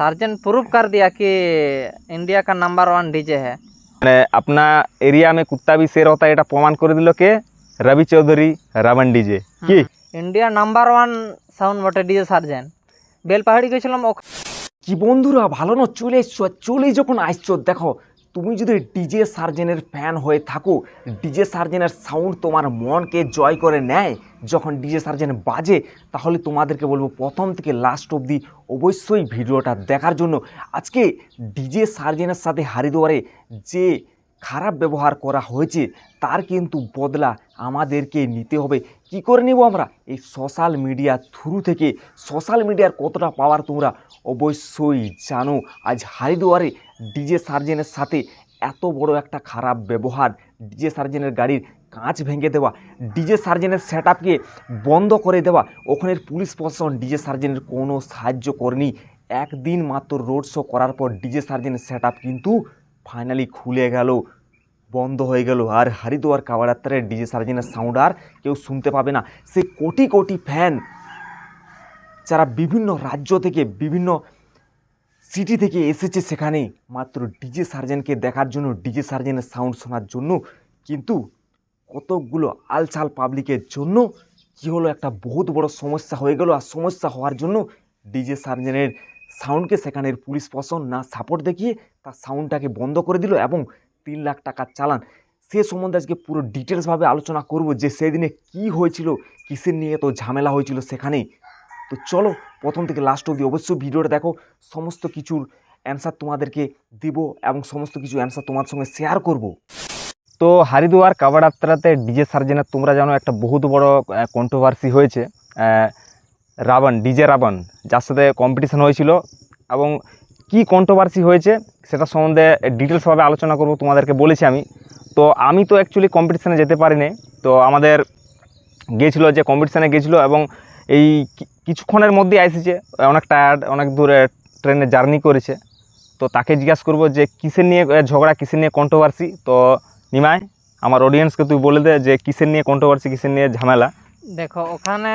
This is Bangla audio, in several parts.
सार्जन प्रूव कर दिया कि इंडिया का नंबर वन डीजे है মানে अपना एरिया में कुत्ता भी शेर होता है এটা প্রমাণ করে দিল কে রবি চৌধুরী রাবণ ডিজে কি ইন্ডিয়া নাম্বার ওয়ান সাউন্ড বটে ডিজে সার্জেন বেলপাহাড়ি গেছিলাম ওখ- কি বন্ধুরা ভালো না চলে এসছো আর চলেই যখন আসছো দেখো তুমি যদি ডিজে সার্জেনের ফ্যান হয়ে থাকো ডিজে সার্জেনের সাউন্ড তোমার মনকে জয় করে নেয় যখন ডিজে সার্জেন বাজে তাহলে তোমাদেরকে বলব প্রথম থেকে লাস্ট অবধি অবশ্যই ভিডিওটা দেখার জন্য। আজকে ডিজে সার্জেনের সাথে হারিদুয়ারে যে খারাপ ব্যবহার করা হয়েছে, তার কিন্তু বদলা আমাদেরকে নিতে হবে। কি করে নেব আমরা? এই সোশ্যাল মিডিয়া থ্রু থেকে সোশ্যাল মিডিয়ার কতটা পাওয়ার তোমরা অবশ্যই জানো। আজ হারিদুয়ারে ডিজে সার্জেনের সাথে এত বড় একটা খারাপ ব্যবহার ডিজে সার্জেনের গাড়ির কাঁচ ভেঙে দেওয়া ডিজে সার্জেনের সেট বন্ধ করে দেওয়া, ওখানের পুলিশ প্রশাসন ডিজে সার্জেনের কোনো সাহায্য করেনি। একদিন মাত্র রোড শো করার পর ডিজে সার্জেনের সেট কিন্তু ফাইনালি খুলে গেল। বন্ধ হয়ে গেল। আর হারিদুয়ার কাবাডাত্তারে ডিজে সার্জেনের সাউন্ড আর কেউ শুনতে পাবে না। সে কোটি কোটি ফ্যান যারা বিভিন্ন রাজ্য থেকে, বিভিন্ন সিটি থেকে এসেছে সেখানে। মাত্র ডিজে সার্জেনকে দেখার জন্য, ডিজে সার্জেনের সাউন্ড শোনার জন্য। কিন্তু কতকগুলো আলচাল পাবলিকের জন্য কি হলো? একটা বহুত বড় সমস্যা হয়ে গেল। আর সমস্যা হওয়ার জন্য ডিজে সার্জেনের সাউন্ডকে সেখানের পুলিশ প্রশাসন না সাপোর্ট দেখিয়ে তার সাউন্ডটাকে বন্ধ করে দিল এবং তিন লাখ টাকার চালান। সে সম্বন্ধে আজকে পুরো ডিটেলসভাবে আলোচনা করব যে সেদিনে কি হয়েছিল, কিসের নিয়ে তো ঝামেলা হয়েছিল সেখানেই। তো চলো, প্রথম থেকে লাস্ট অবধি অবশ্যই ভিডিওটা দেখো। সমস্ত কিছুর অ্যান্সার তোমাদেরকে দিব এবং সমস্ত কিছু অ্যান্সার তোমার সঙ্গে শেয়ার করব। তো হারিদুয়ার কাবাডাত্রাতে ডিজে সার্জেনের তোমরা জানো একটা বহুত বড় কন্ট্রোভার্সি হয়েছে। রাবণ ডিজে রাবণ, যার সাথে কম্পিটিশান হয়েছিল এবং কি কন্ট্রোভার্সি হয়েছে সেটা সম্বন্ধে ডিটেলসভাবে আলোচনা করব, তোমাদেরকে বলেছি আমি। তো আমি তো অ্যাকচুয়ালি কম্পিটিশানে যেতে পারিনি। তো আমাদের গিয়েছিল যে কম্পিটিশানে গিয়েছিল এবং এই কিছুক্ষণের মধ্যেই এসেছে অনেক টায়ার্ড অনেক দূরে ট্রেনে জার্নি করেছে। তো তাকে জিজ্ঞাসা করব যে কিসের নিয়ে ঝগড়া, কিসের নিয়ে কন্ট্রোভার্সি তো নিমায় আমার অডিয়েন্সকে তুই বলে দে যে কিসের নিয়ে কন্ট্রোভার্সি কিসের নিয়ে ঝামেলা? দেখো, ওখানে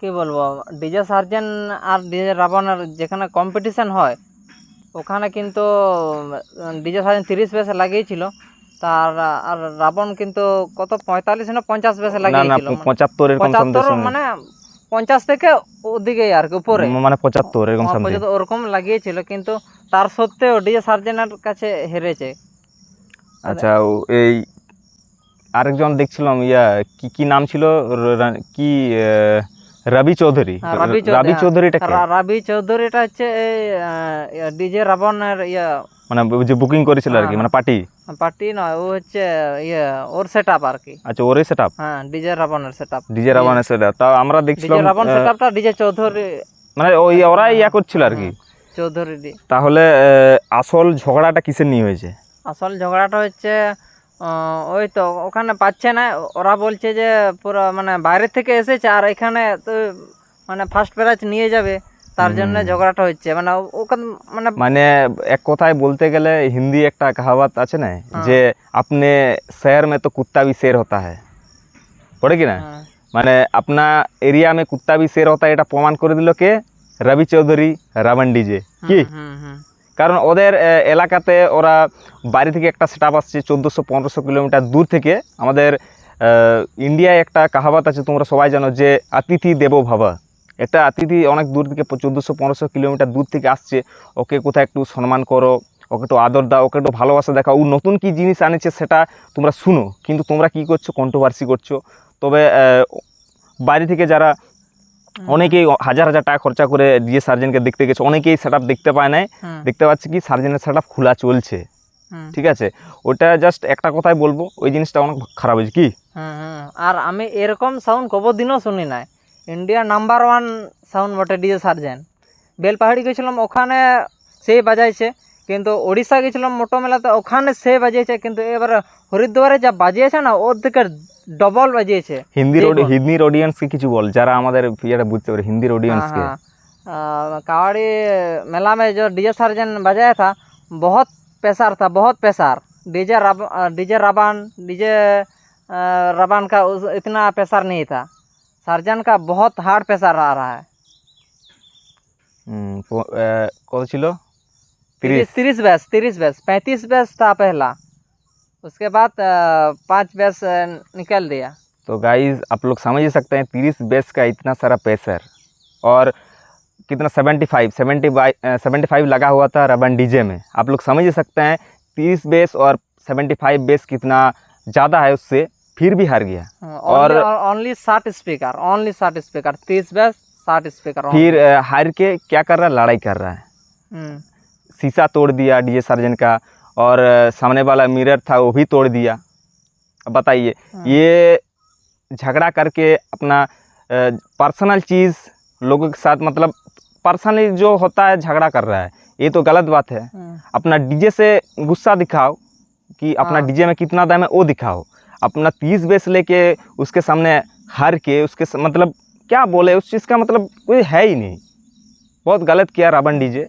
কি বলব ডিজে সার্জেন আর ডিজে রাবণের যেখানে কম্পিটিশন হয় ওখানে কিন্তু ডিজে সার্জেন তিরিশ পেসে লাগিয়েছিল। তার আর রাবণ কিন্তু কত পঁয়তাল্লিশ না পঞ্চাশ না লাগিয়েছিল? পঁচাত্তর মানে পঞ্চাশ থেকে ওদিকে আর কি উপরে। মানে পঁচাত্তর এরকম ওরকম লাগিয়েছিল কিন্তু তার সত্ত্বেও ডিজে সার্জেনের কাছে হেরেছে। আচ্ছা এই আরেকজন দেখছিলাম ইয়া কি কি নাম ছিল? কি রবি চৌধুরী। হ্যাঁ, রবি চৌধুরী, রবি হ্যাঁ। চৌধুরীটা রাবি চৌধুরীটা হচ্ছে এই ডিজে রাবণের ইয়া। মানে যে বুকিং করেছিল আর কি হ্যাঁ, মানে পার্টি? পার্টি নয় ও হচ্ছে ইয়ে ওর সেট আর কি। আচ্ছা ওরে সেট আপ হ্যাঁ ডিজে রাবণের সেট আপ ডিজে রাবণের সেট তা আমরা দেখছিলাম ডিজে রাবণ আহ, সেট আপটা ডিজে চৌধুরী। মানে ওই ওরা ইয়া করছিল আর কি। চৌধুরী তাহলে আসল ঝগড়াটা কিসের নিয়ে হয়েছে? আসল ঝগড়াটা হচ্ছে ওই তো ওখানে পাচ্ছে না। ওরা বলছে যে পুরো মানে বাইরে থেকে এসেছে আর এখানে তো মানে ফার্স্ট প্রাইজ নিয়ে যাবে। তার জন্য ঝগড়াটা হচ্ছে। মানে ওখানে মানে মানে এক কথায় বলতে গেলে হিন্দি একটা কাহাবাত আছে না হ্যাঁ। যে আপনি শহর মে তো কুত্তা ভি শের হতা হ্যায়। পড়ে কি না? হ্যাঁ। মানে আপনা এরিয়া মে কুত্তা ভি শের হতা এটা প্রমাণ করে দিল কে? রবি চৌধুরী রাবণ ডিজে কি? কারণ ওদের এলাকাতে ওরা বাড়ি থেকে একটা সেট আপ আসছে চোদ্দোশো, পনেরোশো কিলোমিটার দূর থেকে। আমাদের ইন্ডিয়ায় একটা কাহাবাত আছে, তোমরা সবাই জানো যে অতিথি দেব ভাবা একটা অতিথি অনেক দূর থেকে, চোদ্দোশো, পনেরোশো কিলোমিটার দূর থেকে আসছে। ওকে কোথায় একটু সম্মান করো, ওকে একটু আদর দাও, ওকে একটু ভালোবাসা দেখাও। ও নতুন কি জিনিস আনেছে সেটা তোমরা শুনো, কিন্তু তোমরা কি করছ কন্ট্রোভার্সি করছ। তবে বাড়ি থেকে যারা অনেকেই হাজার হাজার টাকা খরচা করে ডিজে সার্জেনকে দেখতে গেছে। অনেকেই সেট দেখতে পায় নাই। দেখতে পাচ্ছি কি সার্জেনের সেট খোলা চলছে। ঠিক আছে? ওটা জাস্ট একটা কথাই বলব ওই জিনিসটা অনেক খারাপ হয়েছে কি। আর আমি এরকম সাউন্ড কবর দিনও শুনি নাই। ইন্ডিয়া নাম্বার ওয়ান সাউন্ড বটে ডিজে সার্জেন। বেলপাহাড়ি গেছিলাম ওখানে সে বাজাইছে কিন্তু ওড়িশা গেছিলাম মোটো মেলাতে ওখানে সে বাজিয়েছে কিন্তু এবার হরিদ্বারে যা বাজিয়েছে না ওর থেকে ডবল বাজিয়েছে হিন্দির দেখো। অডি- হিন্দির অডিয়েন্সকে কিছু বল যারা আমাদের ইয়েটা বুঝতে পারে হিন্দির অডিয়েন্সকে हाँ, हाँ। अ, कावड़ी मेला में जो डीजे सर्जन बजाया था बहुत पैसार था बहुत पैसार DJ Ravan DJ Ravan DJ अ, रबान का उस इतना पैसार नहीं था सर्जन का बहुत हार्ड पैसार आ रहा है হুম, প- আহ, কত ছিল तीस তিরিশ तीस बैच तीस बैच पैंतीस बैच था पहला उसके बाद पाँच बैच अ, निकाल दिया। तो गाइस आप लोग समझ ही सकते हैं तीस बेस का इतना सारा प्रेशर और कितना seventy five seventy by seventy five लगा हुआ था रबन डीजे में। आप लोग समझ ही सकते हैं तीस बेस और सेवेंटी फाइव बेस कितना ज़्यादा है उससे फिर भी हार गया। और और- ओनली साठ स्पीकर ओनली साठ स्पीकर तीस बेस साठ स्पीकर फिर हार के क्या कर रहा है? लड़ाई कर रहा है। शीशा तोड़ दिया डीजे सर्जन का। और सामने वाला मिरर था वो भी तोड़ दिया। अब बताइए ये झगड़ा करके अपना पर्सनल चीज़ लोगों के साथ मतलब पर्सनली जो होता है झगड़ा कर रहा है ये तो गलत बात है। अपना डीजे से गुस्सा दिखाओ कि अपना हाँ। डीजे में कितना दाम है वो दिखाओ। अपना तीस बेस लेके उसके सामने हार के उसके स- मतलब क्या बोले उस चीज़ का मतलब कोई है ही नहीं। बहुत गलत किया रावण डीजे।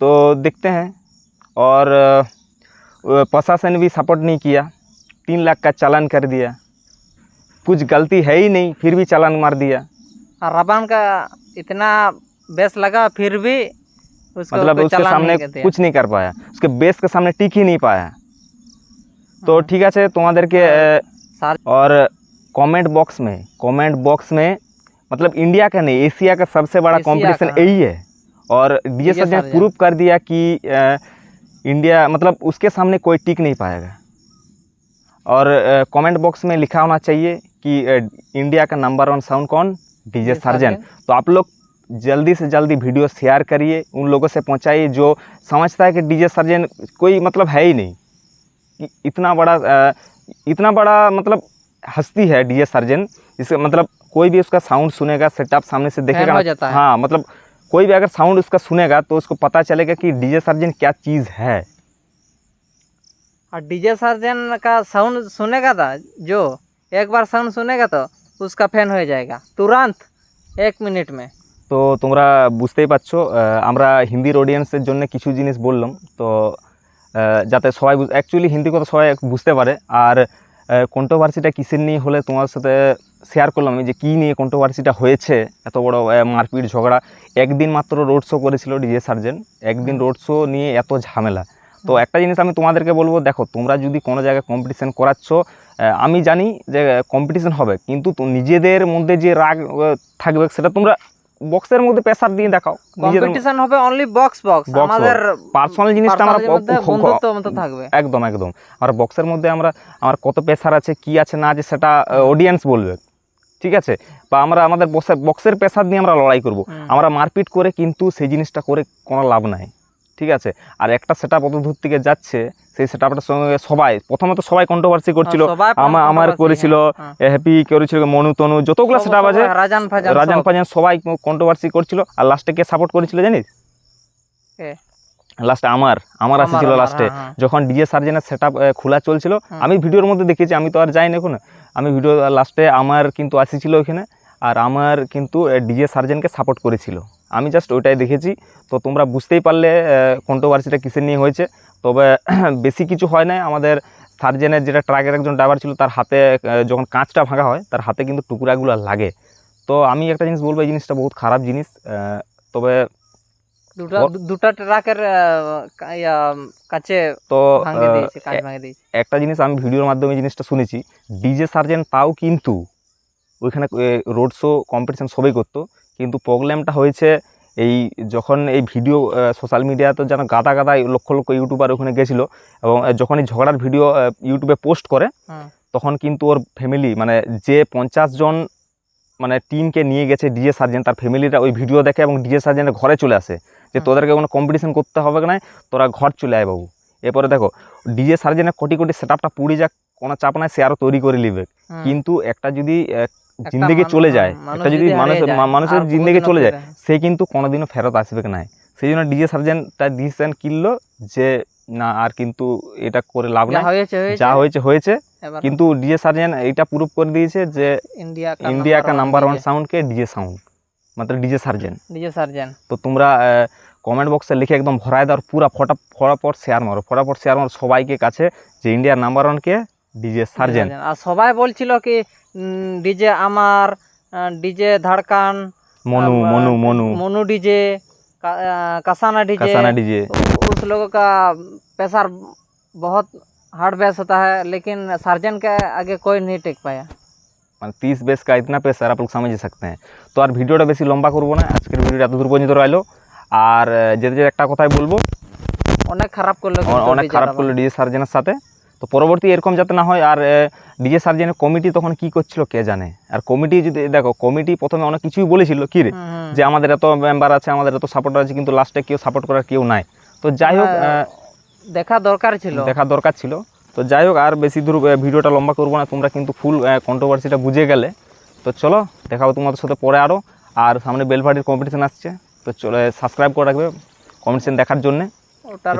तो देखते हैं और प्रशासन भी सपोर्ट नहीं किया। तीन लाख का चालान कर दिया। कुछ गलती है ही नहीं फिर भी चालान मार दिया। रबान का इतना बेस लगा फिर भी उसको मतलब उसके सामने कुछ नहीं कर पाया। उसके बेस के सामने टिक ही नहीं पाया। तो हाँ। ठीक है तुम्हारे के हाँ। और कमेंट बॉक्स में कमेंट बॉक्स में मतलब इंडिया का नहीं एशिया का सबसे बड़ा कंपटीशन यही है। और डी एस प्रूव कर दिया कि इंडिया मतलब उसके सामने कोई टिक नहीं पाएगा। और कमेंट बॉक्स में लिखा होना चाहिए कि इंडिया का नंबर वन साउंड कौन? DJ surgeon. तो आप लोग जल्दी से जल्दी वीडियो शेयर करिए उन लोगों से पहुंचाइए जो समझता है कि डीजे सर्जन कोई मतलब है ही नहीं। कि इतना बड़ा इतना बड़ा मतलब हस्ती है डीजे सर्जन। इसका मतलब कोई भी उसका साउंड सुनेगा सेटअप सामने से देखेगा। हाँ मतलब कोई भी अगर साउंड उसका सुनेगा तो उसको पता चलेगा कि डीजे सर्जन क्या चीज़ है और डीजे सर्जन का साउंड सुनेगा था जो एक बार साउंड सुनेगा तो उसका फैन हो जाएगा तुरंत एक मिनट में তো তোমরা বুঝতেই পারছো আহ, আমরা হিন্দির অডিয়েন্সের জন্য কিছু জিনিস বললাম তো আহ, যাতে সবাই অ্যাকচুয়ালি হিন্দি কথা সবাই বুঝতে পারে আর কন্ট্রোভার্সিটা কিসের নিয়ে হলে তোমার সাথে শেয়ার করলাম আমি যে কী নিয়ে কন্ট্রোভার্সিটা হয়েছে এত বড় মারপিট ঝগড়া। একদিন মাত্র রোড শো করেছিল ডিজে সার্জেন একদিন রোড শো নিয়ে এত ঝামেলা। তো একটা জিনিস আমি তোমাদেরকে বলব দেখো তোমরা যদি কোনো জায়গায় কম্পিটিশান করাচ্ছ আমি জানি যে কম্পিটিশান হবে কিন্তু নিজেদের মধ্যে যে রাগ থাকবে সেটা তোমরা বক্সের মধ্যে প্রেসার দিয়ে দেখাও। কম্পিটিশন হবে অনলি বক্স বক্স আমাদের পার্সোনাল জিনিসটা আমরা বন্ধুত্ব মতো থাকবে। একদম একদম। আর বক্সের মধ্যে আমরা আমার কত প্রেসার আছে কি আছে না আছে সেটা অডিয়েন্স বলবে। ঠিক আছে? বা আমরা আমাদের বক্সের প্রেসার নিয়ে আমরা লড়াই করব। আমরা মারপিট করে কিন্তু সেই জিনিসটা করে কোনো লাভ নাই। ঠিক আছে? আর একটা সেটা অত দূর থেকে যাচ্ছে সেই সেটআপটার সঙ্গে সবাই প্রথমে তো সবাই কন্ট্রোভার্সি করছিল। হ্যাঁ, সবাই আমা- আমার করেছিল হ্যাঁ, হ্যাপি করেছিল মনু তনু যতগুলো সব- সেটআপ আছে রাজান ফাজান সবাই কন্ট্রোভার্সি করছিল আর লাস্টে কে সাপোর্ট করেছিল জানিস? লাস্টে আমার আমার আমার, আসছিল লাস্টে হ্যাঁ, হ্যাঁ। যখন ডিজে সার্জেনের সেট আপ খোলা চলছিল আমি ভিডিওর মধ্যে দেখেছি আমি তো আর যাই না এখন। আমি ভিডিও লাস্টে আমার কিন্তু আসিছিল ওইখানে আর আমার কিন্তু ডিজে সার্জেনকে সাপোর্ট করেছিল। আমি জাস্ট ওইটাই দেখেছি। তো তোমরা বুঝতেই পারলে কন্ট্রোভার্সিটা কিসের নিয়ে হয়েছে। তবে বেশি কিছু হয় না আমাদের সার্জেনের যেটা ট্রাকের একজন ড্রাইভার ছিল তার হাতে যখন কাঁচটা ভাঙা হয় তার হাতে কিন্তু টুকরাগুলো লাগে। তো আমি একটা জিনিস বলব এই জিনিসটা বহুত খারাপ জিনিস তবে দুটা ট্রাকের কাছে তো একটা জিনিস আমি ভিডিওর মাধ্যমে জিনিসটা শুনেছি ডিজে সার্জেন্ট তাও কিন্তু ওইখানে রোড শো কম্পিটিশন সবই করতো। কিন্তু প্রবলেমটা হয়েছে এই যখন এই ভিডিও সোশ্যাল মিডিয়াতে যেন গাদা গাদা লক্ষ লক্ষ ইউটিউবার ওখানে গেছিল এবং যখন এই ঝগড়ার ভিডিও ইউটিউবে পোস্ট করে তখন কিন্তু ওর ফ্যামিলি মানে যে পঞ্চাশ জন মানে টিমকে নিয়ে গেছে ডিজে সার্জেন তার ফ্যামিলিরা ওই ভিডিও দেখে এবং ডিজে সার্জেন্টের ঘরে চলে আসে যে তোদেরকে কোনো কম্পিটিশন করতে হবে না তোরা ঘর চলে আয় বাবু। এরপরে দেখো ডিজে সার্জেনের কোটি কোটি সেট আপটা পুড়ে যাক কোনো চাপ নাই সে আরও তৈরি করে নিবে। কিন্তু একটা যদি জিন্দেগে চলে যায়। একটা যদি মানুষ মানুষের জিন্দেগে চলে যায় সে কিন্তু কোনোদিনও ফেরত আসবে না সেই জন্য ডিজে সার্জেন তার ডিসিশন কিনলো যে না আর কিন্তু এটা করে লাভ না যা হয়েছে হয়েছে। কিন্তু ডিজে সার্জেন এটা প্রুভ করে দিয়েছে যে ইন্ডিয়া ইন্ডিয়া কা নাম্বার ওয়ান সাউন্ডকে ডিজে সাউন্ড মাত্র ডিজে সার্জেন ডিজে সার্জেন তো তোমরা কমেন্ট বক্সে লিখে একদম ভরায় দাও পুরা ফটা ফটাফট শেয়ার মারো। ফটাফট শেয়ার মারো সবাইকে কাছে যে ইন্ডিয়ার নাম্বার ওয়ানকে ডিজে সার্জেন আর সবাই বলছিল কি ডিজে আমার ডিজে ধাড়কান মনু আবার মনু মনু মনু ডিজে का- अ, कसाना डीजे कसाना डीजे उस लोगों का प्रेशर बहुत हार्ड बेस होता है लेकिन सर्जन के आगे कोई नहीं टेक पाया মানে তিরিশ বেশ কা ইতনা প্রেসার आप लोग समझ सकते हैं তো আর ভিডিওটা বেশি লম্বা করবো না আজকের ভিডিওটা এত দূর পর্যন্ত রইলো আর আহ, যেতে যেতে একটা কথাই বলবো অনেক খারাপ করলো অ- কিন্তু অনেক DJ খারাপ টা করলো ডিজে সার্জেনের সাথে তো পরবর্তী এরকম যাতে না হয় আর ডিজে সার্জেনের কমিটি তখন কি করছিল কে জানে? আর কমিটি যদি দেখো কমিটি প্রথমে অনেক কিছুই বলেছিল কি রে। যে আমাদের এত মেম্বার আছে আমাদের এত সাপোর্টার আছে কিন্তু লাস্টে কেউ সাপোর্ট করার কেউ নাই। তো যাই হোক হ্যাঁ, দেখা দরকার ছিল। দেখা দরকার ছিল। তো যাই হোক আর বেশি দূর ভিডিওটা লম্বা করব না তোমরা কিন্তু ফুল কন্ট্রোভার্সিটা বুঝে গেলে। তো চলো দেখাবো তোমাদের সাথে পরে আরও আর সামনে বেলপাটির কম্পিটিশন আসছে। তো চলো সাবস্ক্রাইব করে রাখবে। কম্পিটিশন দেখার জন্যে।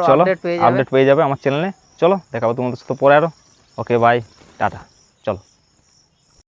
চলো আপডেট পেয়ে যাবে। আমার চ্যানেলে চলো দেখাবো তোমাদের সাথে পরে আরও ওকে বাই টাটা।